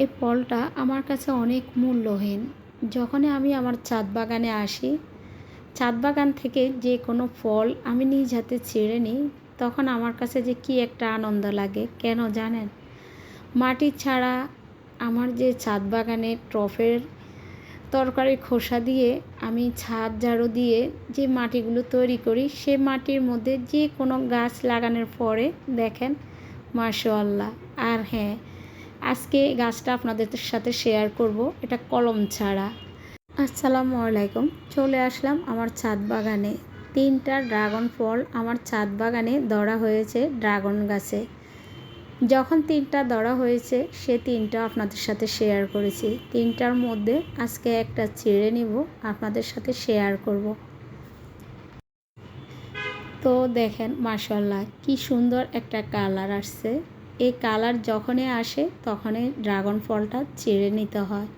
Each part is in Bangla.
এই ফলটা আমার কাছে অনেক মূল্যহীন। যখনই আমি আমার ছাদ বাগানে আসি, ছাদ বাগান থেকে যে কোনো ফল আমি নিজ হাতে ছিঁড়ে নিই, তখন আমার কাছে যে কী একটা আনন্দ লাগে, কেন জানেন? মাটি ছাড়া আমার যে ছাদ বাগানে ট্রফের তরকারির খোসা দিয়ে আমি ছাদ ঝাড়ু দিয়ে যে মাটিগুলো তৈরি করি, সে মাটির মধ্যে যে কোনো গাছ লাগানোর পরে দেখেন, মাশাআল্লাহ, আর হ্যাঁ আজকে গাছটা আপনাদের সাথে শেয়ার করব। এটা কলম ছাড়া। আসসালামু আলাইকুম। চলে আসলাম আমার ছাদ বাগানে। তিনটা ড্রাগন ফল আমার ছাদ বাগানে ধরা হয়েছে ড্রাগন গাছে। যখন তিনটা ধরা হয়েছে, সে তিনটা আপনাদের সাথে শেয়ার করেছি। তিনটার মধ্যে আজকে একটা ছিঁড়ে নিব, আপনাদের সাথে শেয়ার করব। তো দেখেন মাসাল্লাহ কি সুন্দর একটা কালার আসছে। এই কালার যখনই আসে, তখনই ড্রাগন ফলটা ছিঁড়ে নিতে হয়।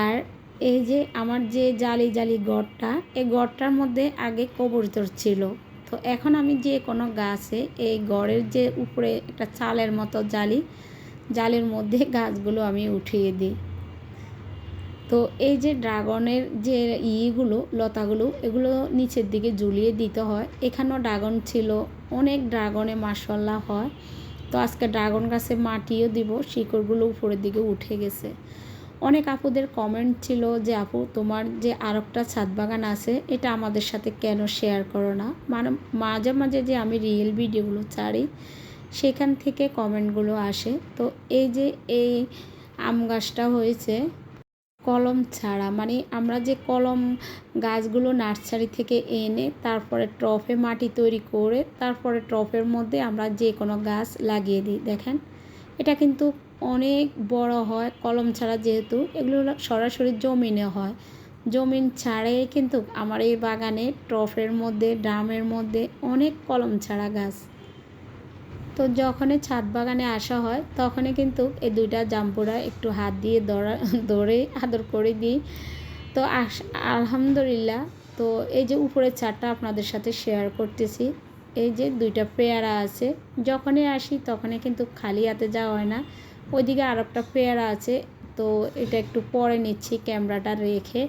আর এই যে আমার যে জালি জালি গড়টা, এই গড়টার মধ্যে আগে কবুতর ছিল। তো এখন আমি যে কোনো গাছে এই গড়ের যে উপরে একটা চালের মতো জালি, জালের মধ্যে গাছগুলো আমি উঠিয়ে দিই। তো এই যে ড্রাগনের যে ইগুলো, লতাগুলো, এগুলো নিচের দিকে ঝুলিয়ে দিতে হয়। এখানেও ড্রাগন ছিল, অনেক ড্রাগনে মাসাল্লাহ হয়। তো আজকে ড্রাগন গাছে মাটিও দিব, শিকড়গুলো উপরের দিকে উঠে গেছে। অনেক আপুদের কমেন্ট ছিল যে, আপু, তোমার যে আরেকটা ছাদ বাগান আছে, এটা আমাদের সাথে কেন শেয়ার করো না? মানে মাঝে মাঝে যে আমি রিয়েল ভিডিওগুলো ছাড়ি, সেখান থেকে কমেন্টগুলো আসে। তো এই যে এই আম গাছটা হয়েছে কলম ছাড়া। মানে আমরা যে কলম গাছগুলো নার্সারি থেকে এনে তারপরে ট্রফে মাটি তৈরি করে তারপরে ট্রফের মধ্যে আমরা যে কোনো গাছ লাগিয়ে দিই, দেখেন। এটা কিন্তু অনেক বড় হয় কলম ছাড়া যেহেতু, এগুলো সরাসরি জমিনে হয়। জমিন ছাড়াই কিন্তু আমার এই বাগানে ট্রফের মধ্যে ড্রামের মধ্যে অনেক কলম ছাড়া গাছ। তো যখনই ছাদ বাগানে আসা হয়, তখনই কিন্তু এই দুইটা জাম্পুরা একটু হাত দিয়ে ধরা, ধরে আদর করে দিই। তো আলহামদুলিল্লাহ, তো এই যে উপরের ছাদটা আপনাদের সাথে শেয়ার করতেছি, এই যে দুইটা পেয়ারা আছে, যখনই আসি তখনই কিন্তু খালি হাতে যাওয়া হয় না। ওইদিকে আর একটা পেয়ারা আছে, তো এটা একটু পরে নিচ্ছি, ক্যামেরাটা রেখে।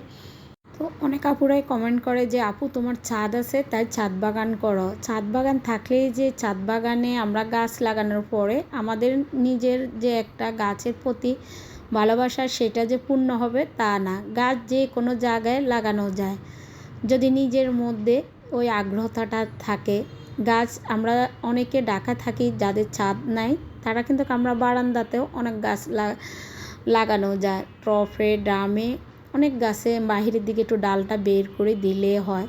তো অনেক আপুরাই কমেন্ট করে যে, আপু, তোমার ছাদ আছে, তাই ছাদ বাগান করো। ছাদ বাগান থাকলেই যে ছাদ বাগানে আমরা গাছ লাগানোর পরে আমাদের নিজের যে একটা গাছের প্রতি ভালোবাসা, সেটা যে পূর্ণ হবে তা না। গাছ যে কোনো জায়গায় লাগানো যায়। যদি নিজের মধ্যে ওই আগ্রহতাটা থাকে, গাছ আমরা অনেকে ডাকা থাকি যাদের ছাদ নাই, তারা কিন্তু আমরা বারান্দাতেও অনেক গাছ লাগানো যায়। ট্রফে, ড্রামে অনেক গাছে বাহিরের দিকে একটু ডালটা বের করে দিলে হয়।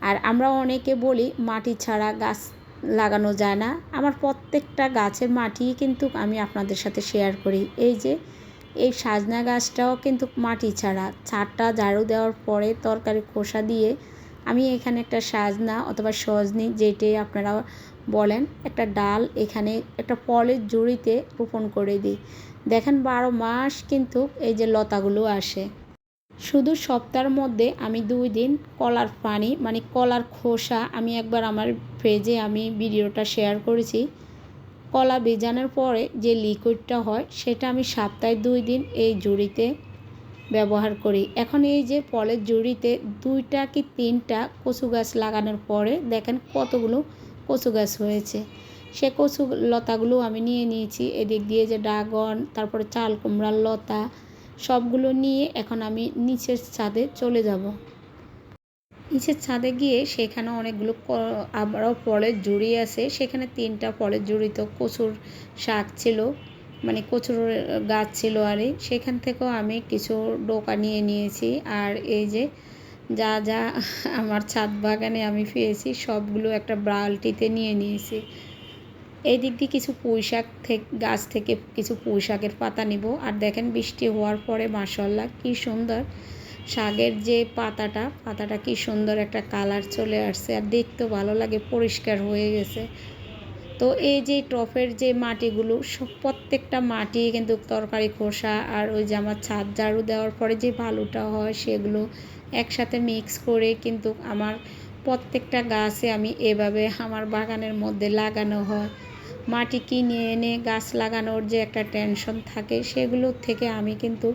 আর আমরা অনেকে বলি, মাটি ছাড়া গাছ লাগানো যায় না। আমার প্রত্যেকটা গাছের মাটি কিন্তু আমি আপনাদের সাথে শেয়ার করি। এই যে, এই সাজনা গাছটাও কিন্তু মাটি ছাড়া। ছাদটা ঝাড়ু দেওয়ার পরে তরকারি খোসা দিয়ে আমি এখানে একটা সাজনা অথবা সজনি যেটাই আপনারা বলেন, একটা ডাল এখানে একটা পলের জুড়িতে রোপণ করে দিই। দেখেন বারো মাস কিন্তু এই যে লতাগুলো আসে। শুধু সপ্তাহের মধ্যে আমি দুই দিন কলার পানি মানে কলার খোসা, আমি একবার আমার পেজে আমি ভিডিওটা শেয়ার করেছি। কলা ভেজানোর পরে যে লিকুইডটা হয়, সেটা আমি সপ্তাহে দুই দিন এই জুড়িতে ব্যবহার করি। এখন এই যে ফলের জুড়িতে দুইটা কি তিনটা কচু গাছ লাগানোর পরে দেখেন কতগুলো কচু গাছ হয়েছে। সে কচু লতাগুলো আমি নিয়ে নিয়েছি, এদিক দিয়ে যে ড্রাগন, তারপরে চাল কুমড়ার লতা সবগুলো নিয়ে এখন আমি নিচের ছাদে চলে যাব। নিচের ছাদে গিয়ে সেখানে অনেকগুলো আবারও ফলের জুড়ি আছে। সেখানে তিনটা ফলের জুড়ি তো কচুর শাক ছিল মানে কচুর গাছ ছিল আর সেখান থেকেও আমি কিছু ডোকা নিয়ে নিয়েছি আর এই যে যা যা আমার ছাদ বাগানে আমি পেয়েছি, সবগুলো একটা বালটিতে নিয়ে নিয়েছি। এই দিক দিয়ে কিছু পুঁই শাক থেকে গাছ থেকে কিছু পুঁই শাকের পাতা নিব। আর দেখেন বৃষ্টি হওয়ার পরে মাসাল্লাহ কি সুন্দর। শাকের যে পাতাটা পাতাটা কি সুন্দর একটা কালার চলে আসছে। আর দেখতেও ভালো লাগে, পরিষ্কার হয়ে গেছে। তো এই যে টপের যে মাটিগুলো, সব প্রত্যেকটা মাটি কিন্তু তরকারি খোসা আর ওই যে আমার ছাদ ঝাড়ু দেওয়ার পরে যে বালুটা হয়, সেগুলো একসাথে মিক্স করে কিন্তু আমার প্রত্যেকটা গাছে আমি এভাবে আমার বাগানের মধ্যে লাগানো হয়। মাটি কিনে এনে গাছ লাগানোর যে একটা টেনশন থাকে সেগুলোর থেকে আমি কিন্তু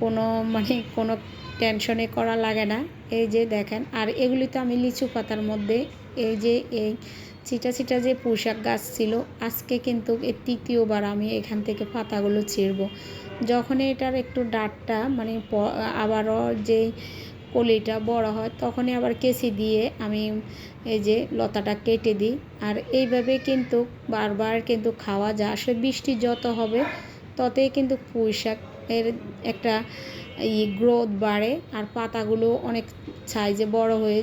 কোনো মানে কোনো টেনশনে করা লাগে না। এই যে দেখেন, আর এগুলি তো আমি লিচু পাতার মধ্যে, এই যে এই চিটা চিটা যে পোশাক গাছ ছিল, আজকে কিন্তু এই তৃতীয়বার আমি এখান থেকে পাতাগুলো ছিঁড়ব। যখন এটার একটু ডাটটা মানে আবারও যে কলিটা বড় হয়, তখনই আবার কেসি দিয়ে আমি এই যে লতাটা কেটে দিই। আর এইভাবে কিন্তু বারবার কিন্তু খাওয়া যায়। আসলে বৃষ্টি যত হবে, ততই কিন্তু পুঁই শাক এর একটা ই গ্রোথ বাড়ে। আর পাতাগুলো অনেক সাইজে বড় হয়ে